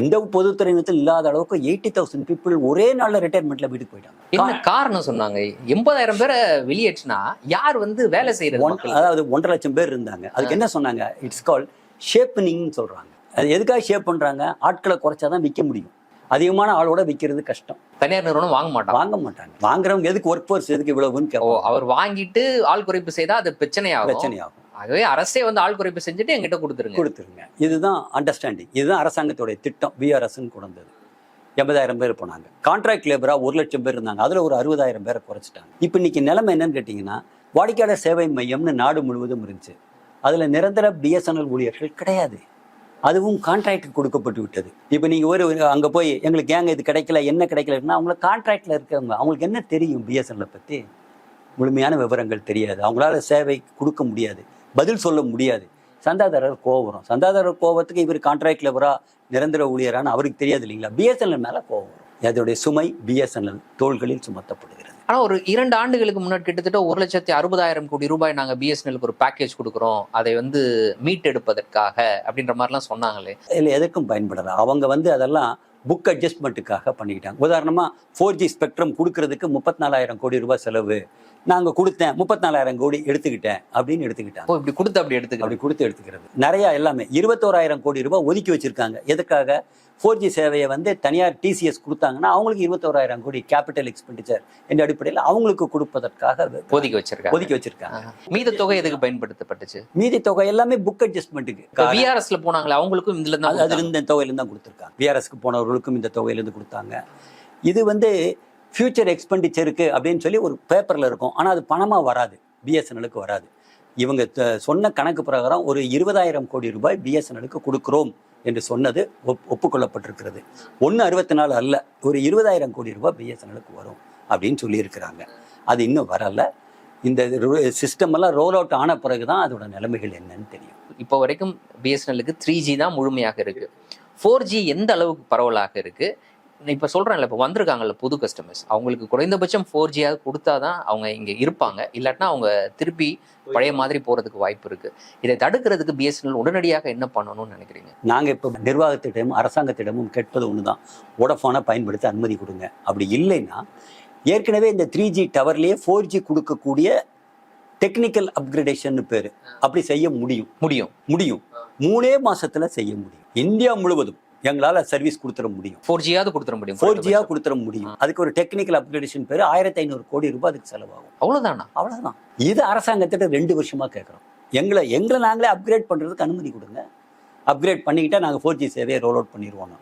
எந்த பொதுத்துறை நிறுத்தம் இல்லாத அளவுக்கு எயிட்டி தௌசண்ட் பீப்புள் ஒரே நாளில் ரிட்டையர்மெண்ட்ல வீட்டுக்கு போயிட்டாங்க. என்ன காரணம்? சொன்னாங்க? எண்பதாயிரம் பேரை வெளியேற்றினா யார் வந்து வேலை செய்யறது? அதாவது ஒன்றரை லட்சம் பேர் இருந்தாங்க. அதுக்கு என்ன சொன்னாங்க? இட்ஸ் கால் ஷேப்பனிங்னு சொல்றாங்க. அது எதுக்காக ஷேப் பண்றாங்க? ஆட்களை குறைச்சாதான் விற்க முடியும். அதிகமான ஆளோட விற்கிறது கஷ்டம். தனியார் நிறுவனம் வாங்க மாட்டாங்க. வாங்க மாட்டாங்க. வாங்குறவங்க எதுக்கு ஒர்க் ஃபோர்ஸ் எதுக்கு இவ்வளவுன்னு ஓ அவர் வாங்கிட்டு ஆள் குறைப்பு செய்தா அது பிரச்சனையாகும். பிரச்சனையாகும். ஆகவே அரசே வந்து ஆள் குறைப்பு செஞ்சுட்டு எங்கிட்ட கொடுத்துருங்க. கொடுத்துருங்க. இதுதான் அண்டர்ஸ்டாண்டிங் இதுதான் அரசாங்கத்துடைய திட்டம். விஆர்எஸ்ன்னு கொண்டு வந்தது எண்பதாயிரம் பேர் போனாங்க. கான்ட்ராக்ட் லேபராக ஒரு லட்சம் பேர் இருந்தாங்க. அதில் ஒரு அறுபதாயிரம் பேரை குறைச்சிட்டாங்க. இப்போ இன்னைக்கு நிலைமை என்னன்னு கேட்டிங்கன்னா வாடிக்கையாளர் சேவை மையம்னு நாடு முழுவதும் இருந்துச்சு. அதில் நிரந்தர பிஎஸ்என்எல் ஊழியர்கள் கிடையாது. அதுவும் கான்ட்ராக்ட் கொடுக்கப்பட்டு விட்டது. இப்போ நீங்கள் ஒரு அங்கே போய் எங்களுக்கு ஏங்க இது கிடைக்கல என்ன கிடைக்கலன்னா அவங்கள கான்ட்ராக்டில் இருக்கவங்க அவங்களுக்கு என்ன தெரியும் பிஎஸ்என்எல்லை பற்றி முழுமையான விவரங்கள் தெரியாது. அவங்களால சேவை கொடுக்க முடியாது. பதில் சொல்ல முடியாது. சந்தாதாரர் கோவம் சந்தாதாரர் கோபத்துக்கு இவர் கான்ட்ராக்ட் லெவரா நிரந்தர ஊழியரான்னு அவருக்கு தெரியாது இல்லைங்களா? பிஎஸ்என்எல் மேலே கோவம் அதோடைய சுமை பிஎஸ்என்எல் தோள்களில் சுமத்தப்படுகிறது. ஆனா ஒரு இரண்டு ஆண்டுகளுக்கு முன்னாடி கிட்டத்தட்ட ஒரு லட்சத்தி அறுபதாயிரம் கோடி ரூபாய் நாங்க பிஎஸ்என்எலுக்கு ஒரு பேக்கேஜ் கொடுக்குறோம். அதை வந்து மீட்டெடுப்பதற்காக அப்படின்ற மாதிரிலாம் சொன்னாங்களே. இல்லை எதற்கும் பயன்படலை. அவங்க வந்து அதெல்லாம் புக் அட்ஜஸ்ட்மெண்ட்டுக்காக பண்ணிக்கிட்டாங்க. உதாரணமாக ஃபோர் ஜி ஸ்பெக்ட்ரம் கொடுக்கறதுக்கு முப்பத்தி நாலாயிரம் கோடி ரூபாய் செலவு. நாங்கள் கொடுத்தேன் முப்பத்தி நாலாயிரம் கோடி எடுத்துக்கிட்டேன் அப்படின்னு எடுத்துக்கிட்டாங்க. ஓ இப்படி கொடுத்து அப்படி எடுத்துக்க அப்படி கொடுத்து எடுத்துக்கிறது. நிறைய எல்லாமே இருபத்தோராயிரம் கோடி ரூபாய் ஒதுக்கி வச்சிருக்காங்க. எதுக்காக? ஃபோர் ஜி சேவையை வந்து தனியார் டிசிஎஸ் கொடுத்தாங்கன்னா அவங்களுக்கு இருபத்தோராயிரம் கோடி கேபிட்டல் எக்ஸ்பெண்டிச்சர் என்ற அடிப்படையில் அவங்களுக்கு கொடுப்பதற்காக ஒதுக்கி வச்சிருக்காங்க. ஒதுக்கி வச்சிருக்காங்க. மீத தொகை எதுக்கு பயன்படுத்தப்பட்டுச்சு? மீதி தொகை எல்லாமே புக் அட்ஜஸ்ட்மெண்ட்டுக்கு விஆர்எஸ்ல போனாங்களே அவங்களுக்கும் இதுல அது தான் அதுல இந்த தொகையில தான் கொடுத்துருக்காங்க. பிஆர்எஸ்க்கு போனவர்களுக்கும் இந்த தொகையிலேருந்து கொடுத்தாங்க. இது வந்து ஃபியூச்சர் எக்ஸ்பெண்டிச்சருக்கு அப்படின்னு சொல்லி ஒரு பேப்பரில் இருக்கும். ஆனால் அது பணமாக வராது. பிஎஸ்என்எலுக்கு வராது. இவங்க சொன்ன கணக்கு பிரகாரம் ஒரு இருபதாயிரம் கோடி ரூபாய் பிஎஸ்என்எலுக்கு கொடுக்குறோம். என்று சொன்னது ஒப் ஒப்புக்கொள்ளப்பட்டிருக்கிறது. ஒன்று அறுபத்தி நாலு அல்ல ஒரு இருபதாயிரம் கோடி ரூபாய் பிஎஸ்என்எலுக்கு வரும் அப்படின்னு சொல்லியிருக்கிறாங்க. அது இன்னும் வரல. இந்த சிஸ்டம் எல்லாம் ரோல் அவுட் ஆன பிறகு தான் அதோட நிலைமைகள் என்னன்னு தெரியும். இப்போ வரைக்கும் பிஎஸ்என்எலுக்கு த்ரீ ஜி தான் முழுமையாக இருக்குது ஃபோர் ஜி எந்த அளவுக்கு பரவலாக இருக்குது இப்போ சொல்கிறேன்ல இப்போ வந்திருக்காங்கல்ல புது கஸ்டமர்ஸ் அவங்களுக்கு குறைந்தபட்சம் ஃபோர் ஜியாவது கொடுத்தா தான் அவங்க இங்கே இருப்பாங்க. இல்லாட்டினா அவங்க திருப்பி பழைய மாதிரி போகிறதுக்கு வாய்ப்பு இருக்கு. இதை தடுக்கிறதுக்கு பிஎஸ்என்எல் உடனடியாக என்ன பண்ணணும்னு நினைக்கிறீங்க? நாங்கள் இப்போ நிர்வாகத்திடமும் அரசாங்கத்திடமும் கேட்பது ஒன்று தான் வோடஃபோனை பயன்படுத்த அனுமதி கொடுங்க. அப்படி இல்லைன்னா ஏற்கனவே இந்த த்ரீ ஜி டவர்லேயே ஃபோர் ஜி கொடுக்கக்கூடிய டெக்னிக்கல் அப்கிரேடேஷன் பேர். அப்படி செய்ய முடியும். முடியும். முடியும். மூணே மாசத்துல செய்ய முடியும். இந்தியா முழுவதும். எங்களால் சர்வீஸ் கொடுத்துட முடியும். ஃபோர் ஜியாவது கொடுத்துட முடியும். ஃபோர் ஜியாக கொடுத்துட முடியும். அதுக்கு ஒரு டெக்னிக்கல் அப்கிரேடேஷன் பேர் ஆயிரத்தி ஐநூறு கோடி ரூபாய் அதுக்கு செலவாகும். அவ்வளோதானா அவ்வளவுதான். இது அரசாங்கத்திட்ட ரெண்டு வருஷமா கேட்குறோம் எங்களை எங்களை நாங்களே அப்கிரேட் பண்றதுக்கு அனுமதி கொடுங்க. அப்கிரேட் பண்ணிக்கிட்டா நாங்கள் ஃபோர் ஜி சேவையை ரோல் அவுட் பண்ணிடுவோம்.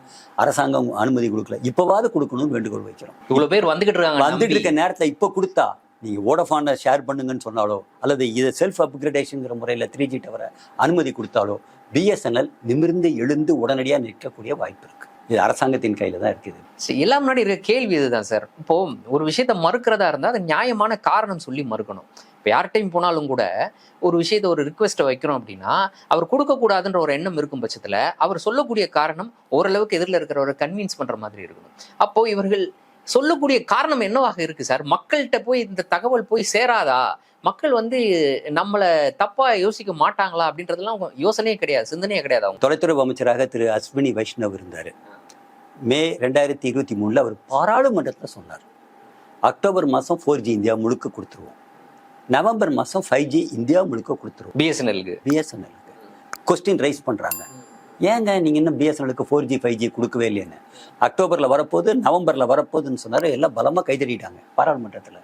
அரசாங்கம் அனுமதி கொடுக்கல. இப்போவாது கொடுக்கணும்னு வேண்டுகோள் வைக்கிறோம். இவ்வளோ பேர் வந்துகிட்டு இருக்காங்க. வந்துட்டு. இருக்க நேரத்தில் இப்போ கொடுத்தா நீங்க வோடஃபானை ஷேர் பண்ணுங்கன்னு சொன்னாலோ அல்லது இதை செல்ஃப் அப்கிரேடேஷன்ங்கிற முறையில் த்ரீ ஜி டவரை அனுமதி கொடுத்தாலோ பிஎஸ்என்எல் நிமிர்ந்து எழுந்து உடனடியாக நிற்கக்கூடிய வாய்ப்பு இருக்கு. இது அரசாங்கத்தின் கையில தான் இருக்குது. சரி, எல்லாம் முன்னாடி இருக்க கேள்வி இதுதான் சார் இப்போ ஒரு விஷயத்த மறுக்கிறதா இருந்தா அது நியாயமான காரணம் சொல்லி மறுக்கணும். இப்போ யார்கிட்டையும் போனாலும் கூட ஒரு விஷயத்த ஒரு ரிக்வெஸ்ட்டை வைக்கிறோம் அப்படின்னா அவர் கொடுக்கக்கூடாதுன்ற ஒரு எண்ணம் இருக்கும் பட்சத்தில் அவர் சொல்லக்கூடிய காரணம் ஓரளவுக்கு எதிரில் இருக்கிறவரை கன்வின்ஸ் பண்ணுற மாதிரி இருக்கணும். அப்போ இவர்கள் சொல்லக்கூடிய காரணம் என்னவாக இருக்கு சார் மக்கள்கிட்ட போய் இந்த தகவல் போய் சேராதா? மக்கள் வந்து நம்மளை தப்பா யோசிக்க மாட்டாங்களா அப்படின்றதெல்லாம் அவங்க யோசனையே கிடையாது சிந்தனையே கிடையாது அவங்க. தொலைத்துறை அமைச்சராக திரு அஸ்வினி வைஷ்ணவ் இருந்தார். மே ரெண்டாயிரத்தி இருபத்தி மூணில் அவர் பாராளுமன்றத்தில் சொன்னார். அக்டோபர் மாதம் ஃபோர் ஜி இந்தியா முழுக்க கொடுத்துருவோம். நவம்பர் மாதம் ஃபைவ் ஜி இந்தியா முழுக்க கொடுத்துருவோம். பிஎஸ்என்எல்க்கு பிஎஸ்என்எலுக்கு கொஸ்டின் ரைஸ் பண்ணுறாங்க ஏங்க நீங்கள் இன்னும் பிஎஸ்என்எலுக்கு ஃபோர் ஜி ஃபைவ் ஜி கொடுக்கவே இல்லைன்னு அக்டோபரில் வரப்போகுது நவம்பரில் வரப்போகுதுன்னு சொன்னார் எல்லாம் பலமாக கைதட்டிட்டாங்க பாராளுமன்றத்தில்.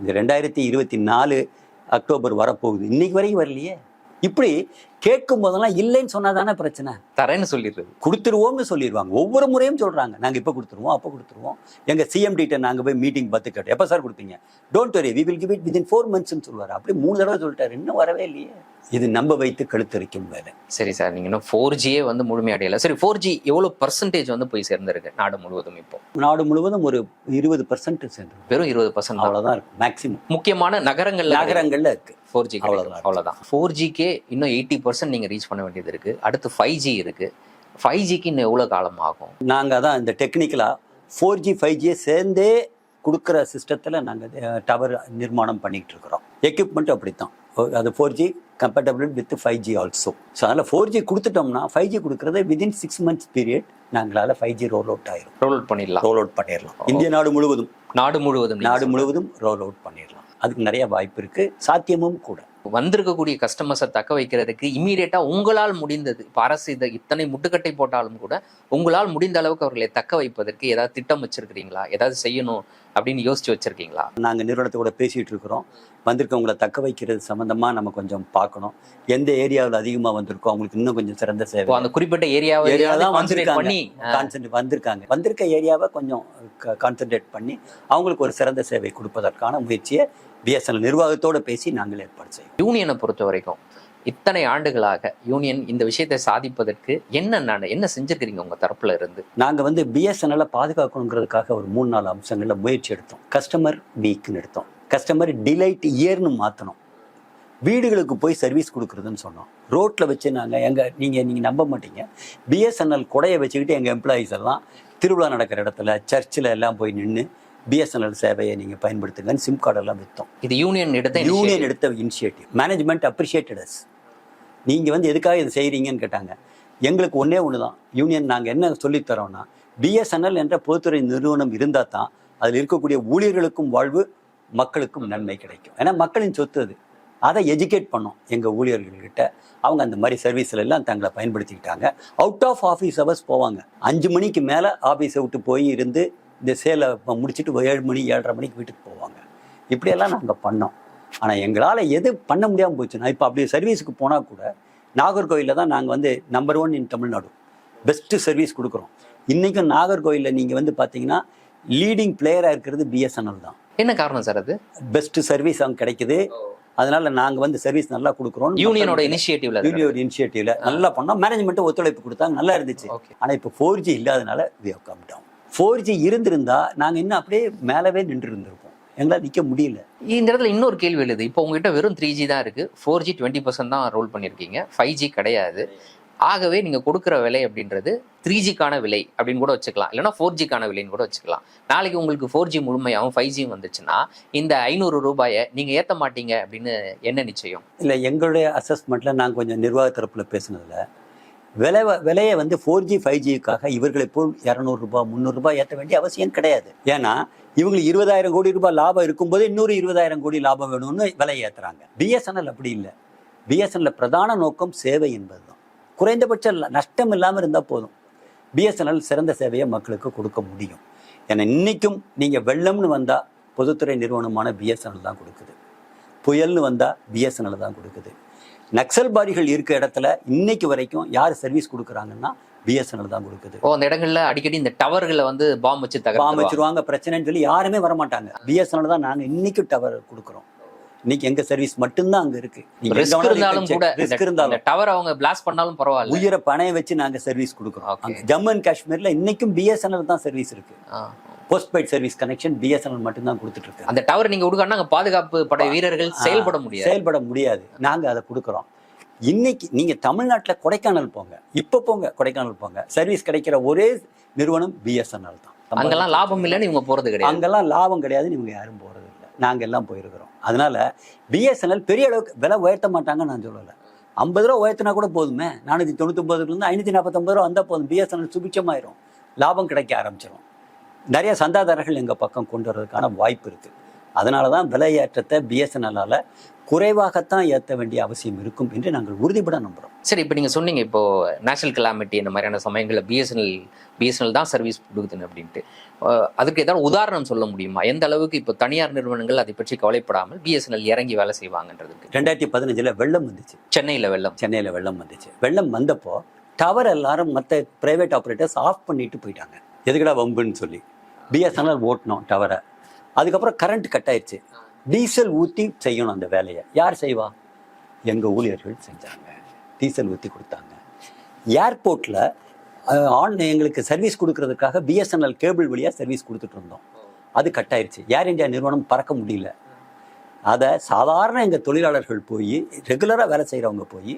இந்த ரெண்டாயிரத்தி இருபத்தி நாலு அக்டோபர் வரப்போகுது. இன்னைக்கு வரைக்கும் வரலையே. இப்படி கேட்கும் போதெல்லாம் இல்லைன்னு சொன்னா தானே பிரச்சனை? தரேன்னு சொல்லிடுறது. கொடுத்துருவோம்னு சொல்லிடுவாங்க. ஒவ்வொரு முறையும் சொல்றாங்க. நாங்க இப்போ கொடுத்துருவோம் அப்போ கொடுத்துருவோம். எங்க சிஎம்டிட்ட நாங்க போய் மீட்டிங் பார்த்து கேட்டோம். எப்போ சார் கொடுப்பீங்க? Don't worry we will give it within four மந்த்ஸ்னு சொல்லுவார். அப்படி மூணு தடவை சொல்லிட்டாரு. இன்னும் வரவே இல்லையே. இது நம்ப வைத்து கழுத்தரிக்கும் வேலை. சரி சார் நீங்க இன்னும் ஃபோர் ஜியே வந்து முழுமையடையல சரி ஃபோர் ஜி எவ்வளவு பர்சன்டேஜ் வந்து போய் சேர்ந்திருக்கு நாடு முழுவதும் இப்போ? நாடு முழுவதும் ஒரு இருபது பர்சன்ட் சேர்ந்து வெறும் இருபது பர்சன்ட் அவ்வளவுதான் இருக்கும் மேக்சிமம் முக்கியமான நகரங்கள்ல நகரங்கள்ல இருக்கு. ஃபோர் ஜி அவ்வளவுதான். அவ்வளவுதான். ஃபோர் ஜிக்கே இன்னும் எயிட்டி பர்சன்ட் நீங்க ரீச் பண்ண வேண்டியது இருக்கு. அடுத்து ஃபைவ் ஜி இருக்கு. ஃபைவ் ஜிக்கு இன்னும் எவ்வளவு காலம் ஆகும்? நாங்கள் தான் இந்த டெக்னிக்கலாக ஃபோர் ஜி ஃபைவ் ஜியை சேர்ந்தே கொடுக்குற சிஸ்டத்தில் நாங்கள் டவர் நிர்மாணம் பண்ணிக்கிட்டு இருக்கிறோம். எக்யூப்மெண்ட் அப்படித்தான். அது four G compatible with five G also so அதனால் ஃபோர் ஜி கொடுத்துட்டோம்னா ஃபைவ் ஜி கொடுக்குறது விதின் சிக்ஸ் மந்த்ஸ் பீரியட் நாங்களால் ஃபைவ் ஜி ரோல் அவுட் ஆயிரும். ரோல் அவுட் பண்ணிடலாம். ரோல் அவுட் பண்ணிடலாம். இந்திய நாடு முழுவதும். நாடு முழுவதும் நாடு முழுவதும் ரோல் அவுட் பண்ணிடலாம். அதுக்கு நிறைய வாய்ப்பு இருக்குது சாத்தியமும் கூட. வந்திருக்கக்கூடிய கஸ்டமர்ஸை தக்க வைக்கிறதுக்கு இமீடியட்டா உங்களால் முடிந்தது. இப்போ அரசு இதை இத்தனை முட்டுக்கட்டை போட்டாலும் கூட உங்களால் முடிந்த அளவுக்கு அவர்களை தக்க வைப்பதற்கு ஏதாவது திட்டம் வச்சிருக்கிறீங்களா? ஏதாவது செய்யணும். அப்படின்னு யோசிச்சு வச்சிருக்கீங்களா? நாங்கள் நிறுவனத்தோட பேசிகிட்டு இருக்கிறோம். வந்திருக்கவங்களை தக்க வைக்கிறது சம்மந்தமாக நம்ம கொஞ்சம் பார்க்கணும். எந்த ஏரியாவில் அதிகமாக வந்திருக்கோ அவங்களுக்கு இன்னும் கொஞ்சம் சிறந்த சேவை. அந்த குறிப்பிட்ட ஏரியாவை தான் கான்சென்ட்ரேட் வந்திருக்காங்க. பண்ணி கான்சென்ட்ரேட் வந்திருக்காங்க. வந்திருக்க ஏரியாவை கொஞ்சம் கான்சென்ட்ரேட் பண்ணி அவங்களுக்கு ஒரு சிறந்த சேவை கொடுப்பதற்கான முயற்சியை பிஎஸ்என்எல் நிர்வாகத்தோடு பேசி நாங்கள் ஏற்பாடு செய்வோம். யூனியனை பொறுத்த வரைக்கும் இத்தனை ஆண்டுகளாக யூனியன் இந்த விஷயத்தை சாதிப்பதற்கு என்ன நட- என்ன செஞ்சிருக்கிறீங்க உங்க தரப்புல இருந்து? நாங்கள் வந்து பிஎஸ்என்எல்லை பாதுகாக்கணுங்கிறதுக்காக ஒரு மூணு நாலு அம்சங்களில் முயற்சி எடுத்தோம். கஸ்டமர் வீக்னு எடுத்தோம். கஸ்டமர் டிலைட் இயர்னு மாற்றணும் வீடுகளுக்கு போய் சர்வீஸ் கொடுக்குறதுன்னு சொன்னோம். ரோட்டில் வச்சு நாங்கள் எங்கள் நீங்கள் நீங்கள் நம்ப மாட்டீங்க. பிஎஸ்என்எல் கொடையை வச்சுக்கிட்டு எங்கள் எம்ப்ளாயீஸ் எல்லாம் திருவிழா நடக்கிற இடத்துல சர்ச்சில் எல்லாம் போய் நின்று பிஎஸ்என்எல் சேவையை நீங்கள் பயன்படுத்துங்கன்னு சிம் கார்டெல்லாம் விற்றோம் இது யூனியன் எடுத்த யூனியன். எடுத்த இனிஷியேட்டிவ் மேனேஜ்மெண்ட் அப்ரிஷியேட்டட் அஸ் நீங்கள் வந்து எதுக்காக இது செய்கிறீங்கன்னு கேட்டாங்க. எங்களுக்கு ஒன்றே ஒன்று தான் யூனியன் நாங்கள் என்ன சொல்லித்தரோன்னா பிஎஸ்என்எல் என்ற பொதுத்துறை நிறுவனம் இருந்தால் தான் அதில் இருக்கக்கூடிய ஊழியர்களுக்கும் வாழ்வு மக்களுக்கும் நன்மை கிடைக்கும். ஏன்னா மக்களின் சொத்து அது. அதை எஜுகேட் பண்ணோம் எங்கள் ஊழியர்கள்கிட்ட. அவங்க அந்த மாதிரி சர்வீஸில் எல்லாம் தங்களை பயன்படுத்திக்கிட்டாங்க. அவுட் ஆஃப் ஆஃபீஸ் ஹவர்ஸ் போவாங்க. அஞ்சு மணிக்கு மேலே ஆஃபீஸை விட்டு போய் இருந்து இந்த சேலை முடிச்சுட்டு ஏழு மணி ஏழரை மணிக்கு வீட்டுக்கு போவாங்க. இப்படியெல்லாம் நாங்கள் பண்ணோம். ஆனால் எங்களால் எது பண்ண முடியாமல் போச்சுன்னா இப்போ அப்படி சர்வீஸுக்கு போனால் கூட நாகர்கோயிலில் தான் நாங்கள் வந்து number one in Tamil Nadu best service கொடுக்குறோம். இன்றைக்கும் நாகர்கோயிலில் நீங்கள் வந்து பார்த்தீங்கன்னா லீடிங் பிளேயராக இருக்கிறது பிஎஸ்என்எல் தான். என்ன காரணம் சார் அது? பெஸ்ட் சர்வீஸ் அங்கே கிடைக்குது. அதனால நாங்கள் வந்து சர்வீஸ் நல்லா கொடுக்குறோம். யூனியனோட இனிஷியேட்டிவ்ல யூனியன் இனிஷியேட்டிவ்ல நல்லா பண்ணோம். மேனேஜ்மெண்ட்டும் ஒத்துழைப்பு கொடுத்தாங்க. நல்லா இருந்துச்சு. ஆனால் இப்போ ஃபோர் ஜி இல்லாதனால we have come down four G இருந்திருந்தா நாங்கள் இன்னும் அப்படியே மேலவே நின்று இருந்திருப்போம் எங்களால் நிற்க முடியல. இந்த இடத்துல இன்னொரு கேள்வி எழுது. இப்போ உங்ககிட்ட வெறும் த்ரீ ஜி தான் இருக்கு. ஃபோர் ஜி டுவெண்ட்டி பர்சன்ட் தான் ரோல் பண்ணியிருக்கீங்க ஃபைவ் ஜி கிடையாது. ஆகவே நீங்க கொடுக்குற விலை அப்படின்றது த்ரீ ஜிக்கான விலை அப்படின்னு கூட வச்சுக்கலாம். இல்லைன்னா ஃபோர் ஜிக்கான விலைன்னு கூட வச்சுக்கலாம். நாளைக்கு உங்களுக்கு ஃபோர் ஜி முழுமையாகவும் ஃபைவ் ஜியும் வந்துச்சுன்னா இந்த ஐநூறு ரூபாயை நீங்க ஏத்த மாட்டீங்க அப்படின்னு என்ன நிச்சயம்? இல்லை எங்களுடைய அசஸ்மெண்ட்டில் நாங்கள் கொஞ்சம் நிர்வாக தரப்பில் பேசுனதில் விலை விலையை வந்து ஃபோர் ஜி ஃபைவ் ஜிக்காக இவர்களை போல் இரநூறுபா முந்நூறுரூபா ஏற்ற வேண்டிய அவசியம் கிடையாது. ஏன்னா இவங்களுக்கு இருபதாயிரம் கோடி ரூபாய் லாபம் இருக்கும்போது இன்னொரு இருபதாயிரம் கோடி லாபம் வேணும்னு விலை ஏற்றுறாங்க பிஎஸ்என்எல் அப்படி இல்லை. பிஎஸ்என்எல் பிரதான நோக்கம் சேவை என்பது தான் குறைந்தபட்ச நஷ்டம் இல்லாமல் இருந்தால் போதும். பிஎஸ்என்எல் சிறந்த சேவையை மக்களுக்கு கொடுக்க முடியும். ஏன்னா இன்றைக்கும் நீங்கள் வெள்ளம்னு வந்தால் பொதுத்துறை நிறுவனமான பிஎஸ்என்எல் தான் கொடுக்குது. புயல்னு வந்தால் பிஎஸ்என்எல் தான் கொடுக்குது. நக்சல்பாரிகள் இருக்க இடத்துல இன்னைக்கு வரைக்கும் யார் சர்வீஸ் கொடுக்குறாங்கன்னா பிஎஸ்என்எல் தான் கொடுக்குது. ஓ அந்த இடங்கள்ல அடிக்கடி இந்த டவர்களை வந்து பாம் வச்சு பாம் தகர்த்து வச்சிருவாங்க பிரச்சனைன்னு சொல்லி யாருமே வரமாட்டாங்க. பிஎஸ்என்எல் தான் நாங்கள் இன்னைக்கும் டவர் கொடுக்குறோம். இன்னைக்கு எங்க சர்வீஸ் மட்டும்தான் அங்க இருக்கு. இருந்தாலும் கூட இருந்தாலும் டவர் அவங்க பிளாஸ்ட் பண்ணாலும் பரவாயில்ல. உயிரை பணைய வச்சு நாங்க சர்வீஸ் கொடுக்குறோம். ஜம்மு அண்ட் காஷ்மீர்ல இன்னைக்கும் பிஎஸ்என்எல் தான் சர்வீஸ் இருக்கு. Postpaid service connection BSNL மட்டும்தான் கொடுத்துட்டு இருக்கு அந்த டவர் நீங்க கொடுக்கணும் அங்க பாதுகாப்பு படை வீரர்கள் செயல்பட முடியாது. செயல்பட முடியாது. நாங்க அதை கொடுக்குறோம். இன்னைக்கு நீங்க தமிழ்நாட்டுல கொடைக்கானல் போங்க. இப்ப போங்க கொடைக்கானல் போங்க. சர்வீஸ் கிடைக்கிற ஒரே நிறுவனம் பிஎஸ்என்எல் தான். அங்கெல்லாம் லாபம் இல்லைன்னு இவங்க போறது கிடையாது. அங்கெல்லாம் லாபம் கிடையாதுன்னு இவங்க யாரும் போறது இல்லை நாங்க எல்லாம் போயிருக்கிறோம். அதனால பிஎஸ்என்எல் பெரிய அளவுக்கு விலை உயர்த்த மாட்டாங்கன்னு நான் சொல்லலை. ஐம்பது ரூபா உயர்த்தினா கூட போதுமே. நானூற்றி தொண்ணூத்தொம்பதுலேருந்து ஐநூற்றி நாற்பத்தொம்பது ரூபா வந்தால் போதும். பிஎஸ்என்எல் சுபிச்சமாயிரும் லாபம் கிடைக்க ஆரம்பிச்சிடும் நிறைய சந்தாதாரர்கள் எங்கள் பக்கம் கொண்டு வர்றதுக்கான வாய்ப்பு இருக்குது அதனால தான் விலை ஏற்றத்தை பிஎஸ்என்எல்லால் குறைவாகத்தான் ஏற்ற வேண்டிய அவசியம் இருக்கும் என்று நாங்கள் உறுதிபட நம்புகிறோம் சரி இப்போ நீங்க சொன்னீங்க இப்போ நேஷனல் கிளாமிட்டி இந்த மாதிரியான சமயங்களில் பிஎஸ்என்எல் பிஎஸ்என்எல் தான் சர்வீஸ் கொடுக்குதுன்னு அப்படின்ட்டு. அதுக்கு ஏதாவது உதாரணம் சொல்ல முடியுமா? எந்த அளவுக்கு இப்போ தனியார் நிறுவனங்கள் அதை பற்றி கவலைப்படாமல் பிஎஸ்என்எல் இறங்கி வேலை செய்வாங்கன்றதுக்கு? ரெண்டாயிரத்தி பதினஞ்சில் வெள்ளம் வந்துச்சு. சென்னையில் வெள்ளம். சென்னையில் வெள்ளம் வந்துச்சு. வெள்ளம் வந்தப்போ டவர் எல்லாரும் மற்ற பிரைவேட் ஆப்ரேட்டர்ஸ் ஆஃப் பண்ணிட்டு போயிட்டாங்க. எதுக்குடா வம்புன்னு சொல்லி. பிஎஸ்என்எல் ஓட்டணும் டவரை அதுக்கப்புறம் கரண்ட் கட் ஆயிடுச்சு டீசல் ஊற்றி செய்யணும் அந்த வேலையை. யார் செய்வா? எங்கள் ஊழியர்கள் செஞ்சாங்க. டீசல் ஊற்றி கொடுத்தாங்க. ஏர்போர்ட்டில் ஆன் எங்களுக்கு சர்வீஸ் கொடுக்கறதுக்காக பிஎஸ்என்எல் கேபிள் வழியாக சர்வீஸ் கொடுத்துட்டு இருந்தோம். அது கட் ஆயிடுச்சு ஏர் இந்தியா நிறுவனம் பறக்க முடியல. அதை சாதாரண எங்கள் தொழிலாளர்கள் போய் ரெகுலராக வேலை செய்கிறவங்க போய்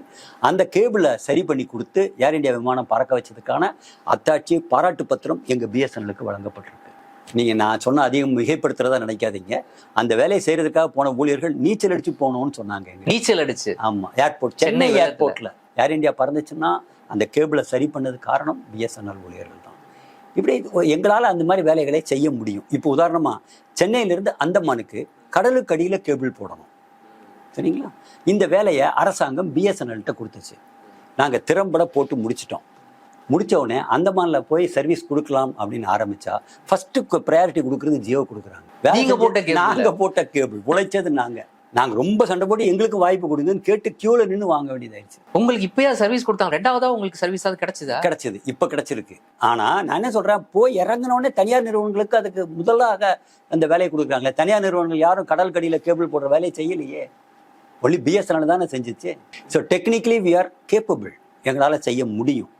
அந்த கேபிளை சரி பண்ணி கொடுத்து ஏர் இந்தியா விமானம் பறக்க வச்சதுக்கான அத்தாட்சி பாராட்டு பத்திரம் எங்கள் பிஎஸ்என்எலுக்கு வழங்கப்பட்டிருக்கு. நீங்கள் நான் சொன்ன அதிகம் மிகைப்படுத்துறதா நினைக்காதீங்க. அந்த வேலையை செய்கிறதுக்காக போன ஊழியர்கள் நீச்சல் அடித்து போகணும்னு சொன்னாங்க நீச்சல் அடிச்சு? ஆமாம் ஏர்போர்ட் சென்னை. ஏர்போர்ட்டில் ஏர் இந்தியா பறந்துச்சுன்னா அந்த கேபிளை சரி பண்ணது காரணம் பிஎஸ்என்எல் ஊழியர்கள் தான். இப்படி எங்களால் அந்த மாதிரி வேலைகளை செய்ய முடியும். இப்போ உதாரணமாக சென்னையிலேருந்து அந்தமானுக்கு கடலுக்கு அடியில் கேபிள் போடணும். சரிங்களா? இந்த வேலையை அரசாங்கம் பிஎஸ்என்எல்கிட்ட கொடுத்துச்சு. நாங்கள் திறம்பட போட்டு முடிச்சிட்டோம். முடிச்ச உடனே அந்தமான்ல போய் சர்வீஸ் கொடுக்கலாம் அப்படின்னு ஆரம்பிச்சா ஃபர்ஸ்ட் ப்ரையாரிட்டி கொடுக்கறது ஜியோ கொடுக்குறாங்க. வேலை நீங்க செஞ்சது போட்ட cable. நாங்க போட்ட கேபிள் உழைச்சது நாங்க. நாங்க ரொம்ப சண்டை போட்டு எங்களுக்கு வாய்ப்பு கொடுங்கன்னு கேட்டு கியூல நின்று வாங்க வேண்டியதாயிடுச்சு. உங்களுக்கு இப்பயா சர்வீஸ் கொடுத்தாங்க. ரெண்டாவதா உங்களுக்கு சர்வீஸ் அது கிடைச்சதா? கிடைச்சது. இப்ப கிடைச்சிருக்கு. ஆனா நான் என்ன சொல்றேன்? போய் இறங்கின உடனே தனியார் நிறுவனங்களுக்கு அதுக்கு முதலாக அந்த வேலையை கொடுக்குறாங்க தனியார் நிறுவனங்கள் யாரும் கடல் கடியில கேபிள் போடுற வேலையை செய்யலையே. ஒன்லி பிஎஸ்என்எல் தானே செஞ்சுச்சு. So technically we are capable எங்களால் செய்ய முடியும்.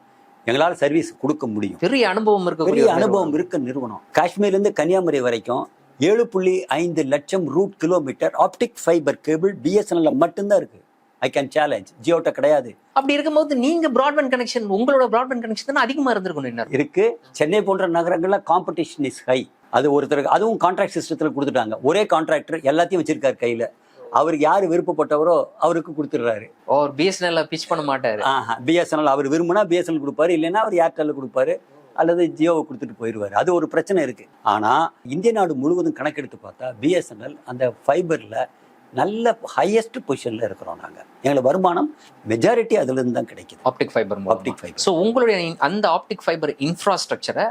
எங்களால் சர்வீஸ் கொடுக்க முடியும். பெரிய அனுபவம் இருக்கக்கூடிய பெரிய அனுபவம் இருக்க நிறுவனம். காஷ்மீர்லேருந்து கன்னியாகுமரி வரைக்கும் ஏழு புள்ளி ஐந்து லட்சம் route kilometre optic fibre cable பிஎஸ்என்எல்ல மட்டும்தான் இருக்கு. ஐ கேன் சேலஞ்ச் ஜியோட்ட கிடையாது. அப்படி இருக்கும்போது நீங்க பிராட்பேண்ட் கனெக்ஷன் உங்களோட பிராட்பேண்ட் கனெக்ஷன் தானே அதிகமா இருந்திருக்கணும் என்ன இருக்கு. சென்னை போன்ற நகரங்கள்ல காம்படிஷன் இஸ் ஹை அது ஒருத்தருக்கு அதுவும் கான்ட்ராக்ட் சிஸ்டத்தில் கொடுத்துட்டாங்க. ஒரே கான்ட்ராக்டர் எல்லாத்தையும் வச்சிருக்காரு கையில. அவருக்கு யார் விருப்பப்பட்டவரோ அவருக்கு கொடுத்துடுறாரு. ஒரு பிஎஸ்என்எல் பிச் பண்ண மாட்டாரு. பிஎஸ்என்எல் அவர் விரும்பினா பிஎஸ்என்எல் கொடுப்பாரு இல்லைன்னா அவர் ஏர்டெல் கொடுப்பாரு அல்லது ஜியோவை கொடுத்துட்டு போயிடுவார். அது ஒரு பிரச்சனை இருக்கு. ஆனா இந்திய நாடு முழுவதும் கணக்கெடுத்து பார்த்தா பிஎஸ்என்எல் அந்த ஃபைபர்ல நல்ல ஹையஸ்ட் பொசிஷன்ல இருக்கிறோம் நாங்க. எங்களுக்கு வருமானம் மெஜாரிட்டி அதுல இருந்து தான் கிடைக்குது. Optic fibre optic fibre so உங்களுடைய அந்த ஆப்டிக் ஃபைபர் இன்ஃப்ராஸ்ட்ரக்சரை.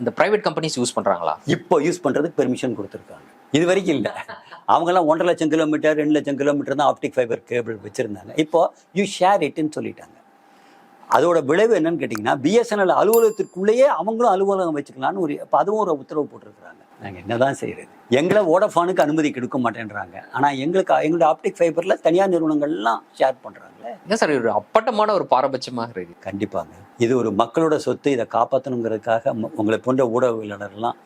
இந்த பிரைவேட் கம்பெனிஸ் யூஸ் பண்றாங்களா? இப்போ யூஸ் பண்றதுக்கு பெர்மிஷன் கொடுத்துருக்காங்க. இது வரைக்கும் இல்லை. அவங்கெல்லாம் ஒன்றரை லட்சம் கிலோமீட்டர் ரெண்டு லட்சம் கிலோமீட்டர் தான் ஆப்டிக் ஃபைபர் கேபிள் வச்சுருந்தாங்க. இப்போ யூ ஷேர் இட்டுன்னு சொல்லிட்டாங்க. அதோட விளைவு என்னன்னு கேட்டிங்கன்னா பிஎஸ்என்எல் அலுவலகத்திற்குள்ளேயே அவங்களும் அலுவலகம் வச்சுக்கலாம்னு ஒரு இப்போ அதுவும் ஒரு உத்தரவு போட்டிருக்கிறாங்க. நாங்கள் என்னதான் செய்யறது? எங்களை வோடஃபானுக்கு அனுமதி கொடுக்க மாட்டேன்றாங்க. ஆனால் எங்களுக்கு எங்களோட ஆப்டிக் ஃபைபர்ல தனியார் நிறுவனங்கள்லாம் ஷேர் பண்றாங்களே. ஏன் சார் ஒரு அப்பட்டமான ஒரு பாரபட்சமாக இருக்கு. கண்டிப்பாங்க. இது ஒரு மக்களோட சொத்து இதை காப்பாற்றணுங்கிறதுக்காக உங்களை போன்ற ஊடகவியலாளர்லாம்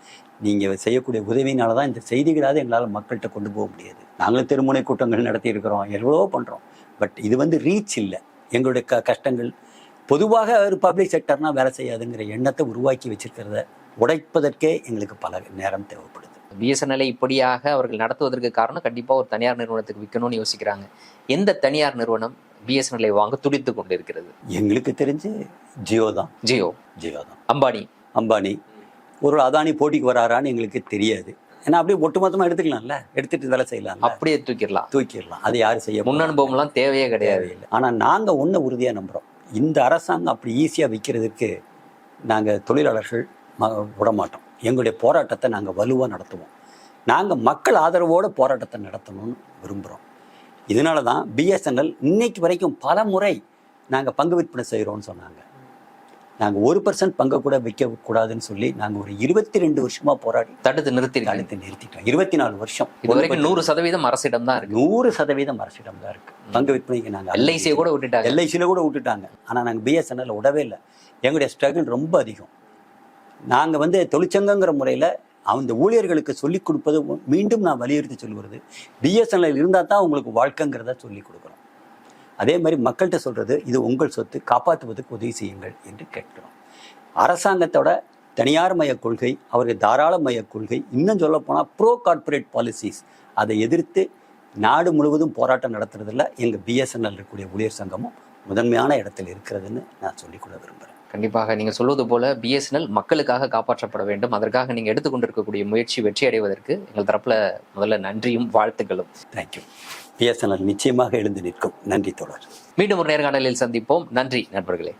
நீங்கள் செய்யக்கூடிய உதவினால தான் இந்த செய்திகளாவது எங்களால் மக்கள்கிட்ட கொண்டு போக முடியாது. நாங்களும் திருமுனை கூட்டங்கள் நடத்தி இருக்கிறோம் எவ்வளவோ பண்ணுறோம் பட் இது வந்து ரீச் இல்லை. எங்களுடைய க கஷ்டங்கள் பொதுவாக ஒரு பப்ளிக் செக்டர்னா வேலை செய்யாதுங்கிற எண்ணத்தை உருவாக்கி வச்சிருக்கிறத உடைப்பதற்கே எங்களுக்கு பல நேரம் தேவைப்படுது. பிஎஸ்என்எல்லை இப்படியாக அவர்கள் நடத்துவதற்கு காரணம் கண்டிப்பா ஒரு தனியார் நிறுவனத்துக்கு விற்கணும்னு யோசிக்கிறாங்க. எந்த தனியார் நிறுவனம் பிஎஸ்என்எல்லை வாங்க துடித்து கொண்டிருக்கிறது? எங்களுக்கு தெரிஞ்சு ஜியோ தான். ஜியோ. ஜியோ தான். அம்பானி. அம்பானி. ஒரு அதானி போட்டிக்கு வராரான்னு எங்களுக்கு தெரியாது. ஏன்னா அப்படியே ஒட்டுமொத்தமாக எடுத்துக்கலாம்ல. எடுத்துட்டு வேலை செய்யலாம் அப்படியே தூக்கிடலாம். தூக்கிடலாம். அது யாரும் செய்ய முன் அனுபவம்லாம் தேவையே கிடையாது. தேவையில்லை. ஆனால் நாங்கள் ஒன்று உறுதியாக நம்புகிறோம் இந்த அரசாங்கம் அப்படி ஈஸியாக விற்கிறதுக்கு நாங்கள் தொழிலாளர்கள் ம விட மாட்டோம் எங்களுடைய போராட்டத்தை நாங்கள் வலுவாக நடத்துவோம். நாங்கள் மக்கள் ஆதரவோடு போராட்டத்தை நடத்தணும்னு விரும்புகிறோம் இதனால தான் பிஎஸ்என்எல் இன்னைக்கு வரைக்கும் பல முறை நாங்கள் பங்கு விற்பனை செய்கிறோம்னு சொன்னாங்க. நாங்கள் ஒரு பர்சன்ட் பங்கை கூட விற்கக்கூடாதுன்னு சொல்லி நாங்கள் ஒரு இருபத்தி ரெண்டு வருஷமாக போராடி தடுத்து நிறுத்திருக்காங்க. தடுத்து நிறுத்திட்டோம். இருபத்தி நாலு வருஷம் இது வரைக்கும் நூறு சதவீதம் அரசிடம் தான் இருக்கு. நூறு சதவீதம் அரசிடம் தான் இருக்கு. பங்கு விற்பனைக்கு நாங்கள் எல்ஐசியை கூட விட்டுட்டாங்க. எல்ஐசியில் கூட விட்டுட்டாங்க. ஆனால் நாங்கள் பிஎஸ்என்எல் விடவே இல்லை. எங்களுடைய ஸ்ட்ரகிள் ரொம்ப அதிகம். நாங்கள் வந்து தொழிற்சங்கங்கிற முறையில் அந்த ஊழியர்களுக்கு சொல்லிக் கொடுப்பது மீண்டும் நான் வலியுறுத்தி சொல்லுவது பிஎஸ்என்எல் இருந்தால் தான் உங்களுக்கு வாழ்க்கைங்கிறத சொல்லிக் கொடுக்குறோம் அதே மாதிரி மக்கள்கிட்ட சொல்கிறது இது உங்கள் சொத்து காப்பாற்றுவதற்கு உதவி செய்யுங்கள் என்று கேட்கிறோம். அரசாங்கத்தோட தனியார் மய கொள்கை அவருக்கு தாராள மய கொள்கை இன்னும் சொல்ல போனால் ப்ரோ கார்ப்பரேட் பாலிசிஸ் அதை எதிர்த்து நாடு முழுவதும் போராட்டம் நடத்துறதில் எங்கள் பிஎஸ்என்எல் இருக்கக்கூடிய ஊழியர் சங்கமும் முதன்மையான இடத்தில் இருக்கிறதுன்னு நான் சொல்லிக்கொள்ள விரும்புகிறேன் கண்டிப்பாக நீங்க சொல்வது போல பிஎஸ்என்எல் மக்களுக்காக காப்பாற்றப்பட வேண்டும். அதற்காக நீங்க எடுத்துக்கொண்டிருக்கக்கூடிய முயற்சி வெற்றி அடைவதற்கு எங்கள் தரப்புல முதல்ல நன்றியும் வாழ்த்துக்களும். தேங்க்யூ பிஎஸ்என்எல் நிச்சயமாக எழுந்து நிற்கும். நன்றி தொடர் மீண்டும் ஒரு நேர்காணலில் சந்திப்போம். நன்றி நண்பர்களே.